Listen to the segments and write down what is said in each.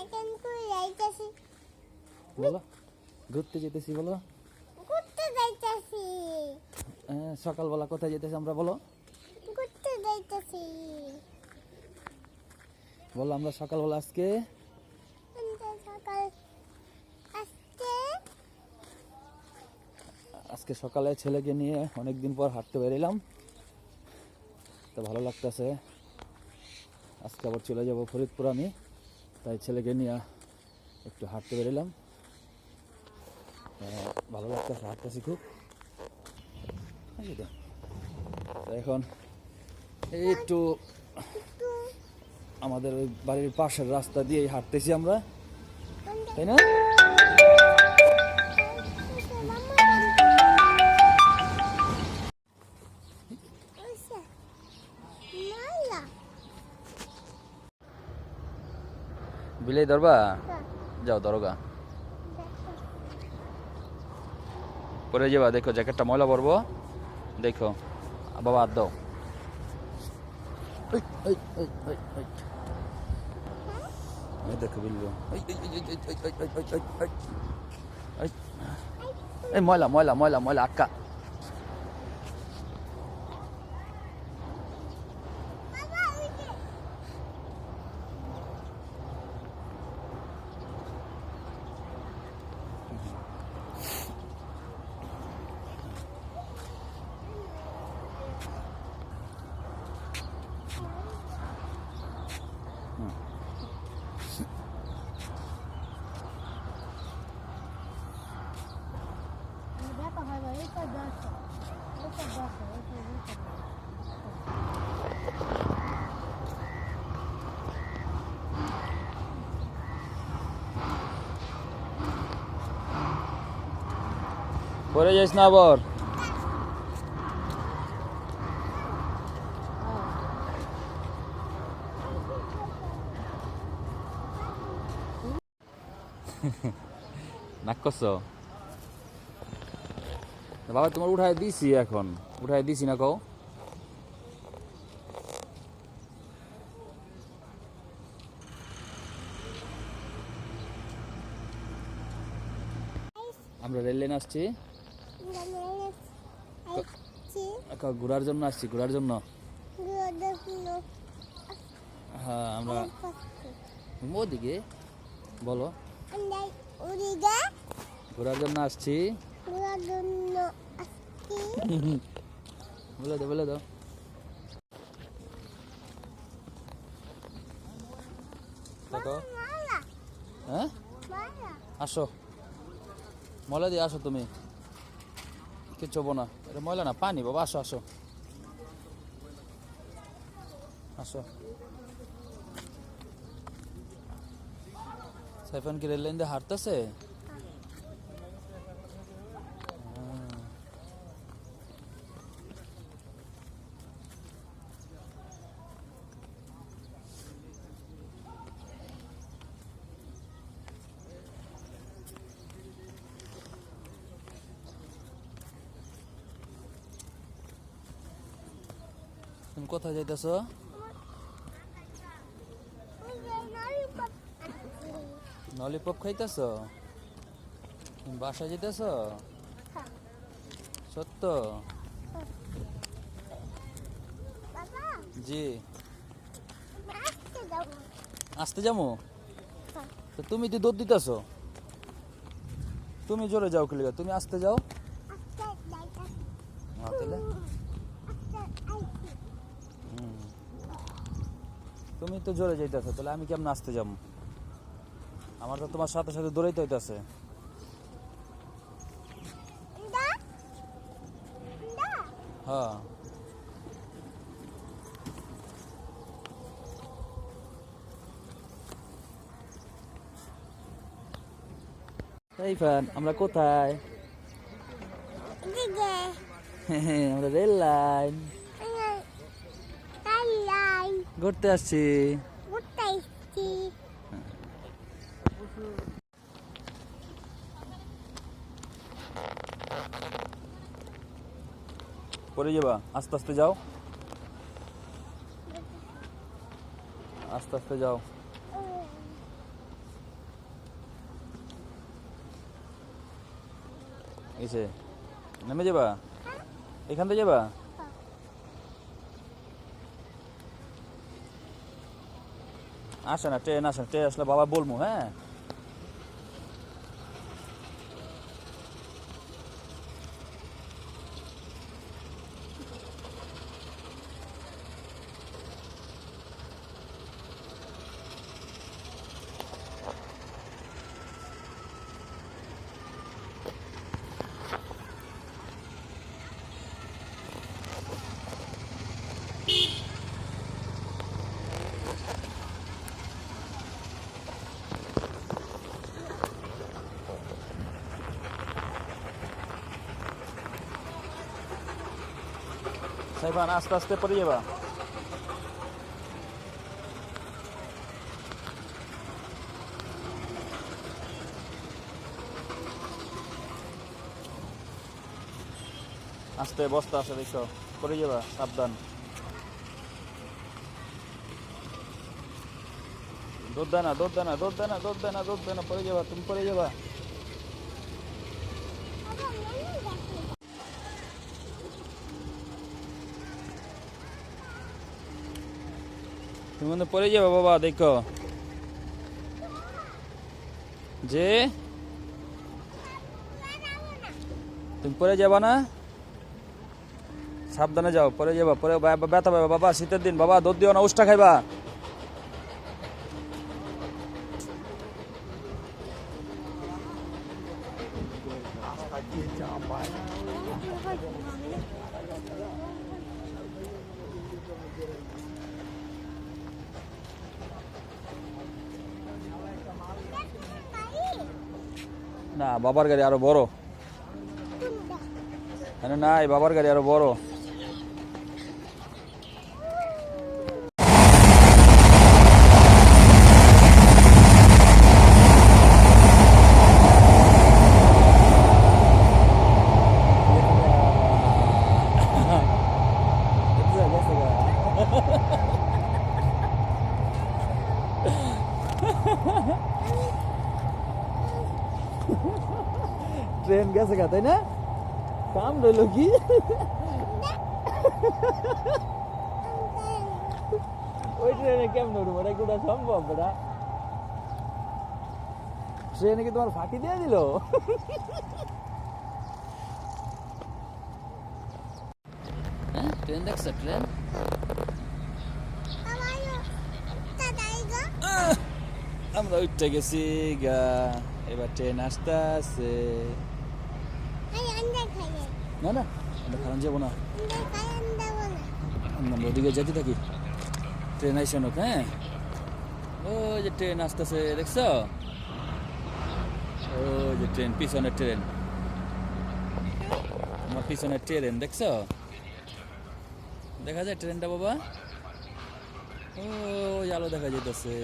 এখন কই যাইতাছি? বলো ঘুরতে যেতেছি বলো। ঘুরতে যাইতাছি। সকালবেলা কোথায় যেতেছি আমরা বলো। ঘুরতে যাইতাছি। বলো আমরা সকালবেলা আজকে? সকাল আজকে? আজকে সকালে ছেলেকে নিয়ে অনেক দিন পর হাঁটতে বেরিলাম। তো ভালো লাগতেছে। আজকে আবার চলে যাব ফরিদপুর আমি। তাই ছেলেকে নিয়ে একটু হাঁটতে বেরিলাম। ভালো লাগতেছে হাঁটতেছি খুব। এখন এই একটু আমাদের ওই বাড়ির পাশের রাস্তা দিয়েই হাঁটতেছি আমরা। তাই না? বিলাই ধরবা যাও দরগা পরে যাবা দেখো জ্যাকেটটা ময়লা পরবো দেখো বাবা আর দাও দেখো বিল্লু এই ময়লা ময়লা ময়লা ময়লা আক্কা পরে যাইস না আবার। বাবা, তোমার উঠায় দিছি এখন। উঠায় দিছি না কও। আমরা রেল লাইন আসছি। ঘোরার জন্য আসছি, ঘোরার জন্য? হ্যাঁ আমরা ওদিকে, বলো। ঘোরার জন্য আসছি। বলে দাও বলে দাও। দেখো। হ্যাঁ? আসো। ময়লা দিয়ে আসো তুমি। কিচ্ছু হব না এটা ময়লা না পানি বাবা আসো আসো আসো সাইফান কি রেল লাইন দিয়ে হাঁটতেছে তুমি কোথায় যাইতেছ? ললিপপ খাইতেছ? তুমি বাসায় যেতেছ সত্য? জি। আসতে যাব? তুমি তো দৌড় দিতেছ। তুমি জোরে যাও কিলিগা তুমি আসতে যাও হ্যাঁ, তাহলে হুম। তুমি তো জোরে যাইতেছো তাহলে আমি কেমন আসতে যাব? আমার তো তোমার সাথে সাথে দৌড়াইতে হইতেছে। হ্যাঁ। আমরা কোথায়? আমরা রেল লাইন। ঘুরতে আসছি। ঘুরতে পরে যাবা আস্তে আস্তে যাও। আস্তে আস্তে যাও। এসে নেমে যাবা? হ্যাঁ। এখান থেকে যাবা? আসে না ট্রেন আসে না ট্রেন আসলে বাবা বলব হ্যাঁ? সাইফান আস্তে আস্তে পড়ে যাবা। আস্তে, বস্তা আছে, দেখো। পড়ে যাবা, সাবধান। দৌড় দেয় না, দৌড় দেয় না, দৌড় দেয় না, দৌড় দেয় না, দৌড় দেয় না, পড়ে যাবা, তুমি পড়ে যাবা। তুমি মনে পড়ে যাবে, বাবা, দেখো। যে, তুমি পরে যাবা না? সাবধানে যাও পরে যাবা পরে ব্যথা পাবে বাবা, শীতের দিন, বাবা, দুধ দিও না, উষ্টা খাইবা। না বাবার গাড়ি আরো বড় আরে নাই বাবার গাড়ি আরো বড় ট্রেন গেছে গা তাই না? কাম রইল কি? ওই ট্রেনে কেমন উঠবো? এটা কি ওটা সম্ভব বেটা? ট্রেনে কি তোমার ফাঁকি দিয়ে দিল? ট্রেন দেখছ ট্রেন? আমরা উঠতে গেছি গা। এবার ট্রেন আসতে আছে না না আমরা খারাপ যাব না। আমরা ওদিকে যেতে থাকি। ট্রেন আইসে নোক হ্যাঁ? ওই যে ট্রেন আসতেছে দেখছ? ওই যে ট্রেন পিছনের ট্রেন। আমার পিছনের ট্রেন দেখছ? দেখা যায় ট্রেনটা বাবা? ও আলো দেখা যেতেছে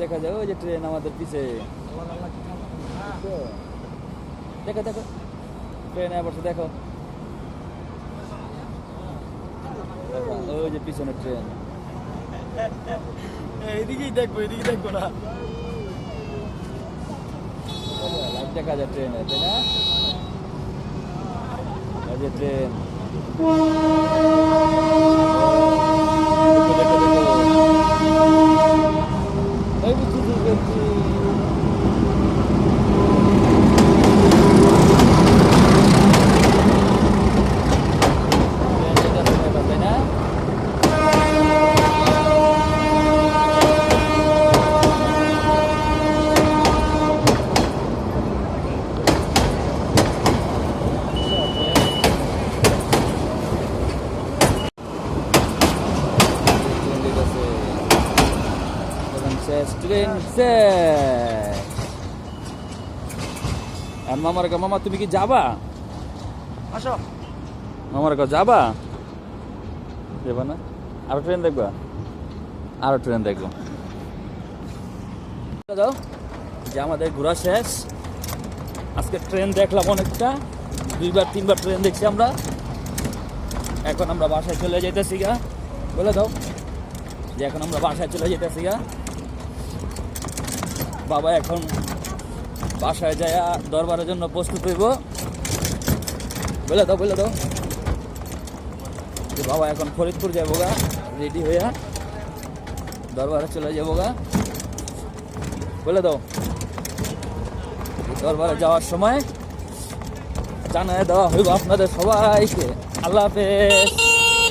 দেখা যায় ওই যে ট্রেন আমাদের পিছে। দেখো দেখো। ট্রেন আবার দেখো। ওই যে পিছনের ট্রেন। এইদিকেই দেখব এদিকে দেখব না। দেখা যায় ট্রেনে, তাই না? ট্রেন দেখো, দেখো, দেখো। এই বুঝছি, বুঝছি, বুঝছি। ট্রেন যেতেছে এবার, তাই না? ট্রেন যেতেছে। আর মামার কা মামা তুমি কি যাবা? আসো। মামার কা যাবা? যাবা না? আরও ট্রেন দেখবা? আরও ট্রেন দেখব। দাও যে আমাদের ঘোরা শেষ। আজকে ট্রেন দেখলাম অনেকটা। দুইবার তিনবার ট্রেন দেখছি আমরা। এখন আমরা বাসায় চলে যেতেছি গা। বলে দাও। যে এখন আমরা বাসায় চলে যেতেছি গা। বাবা এখন বাসায় যায় দরবারের জন্য প্রস্তুত হইব। বলে দাও বলে দাও। যে বাবা এখন ফরিদপুর যাব গা রেডি হইয়া দরবারে চলে যাব গা। বলে দাও। দরবারে যাওয়ার সময় জানায় দেওয়া হইব আপনাদের সবাইকে। আল্লাহ হাফেজ।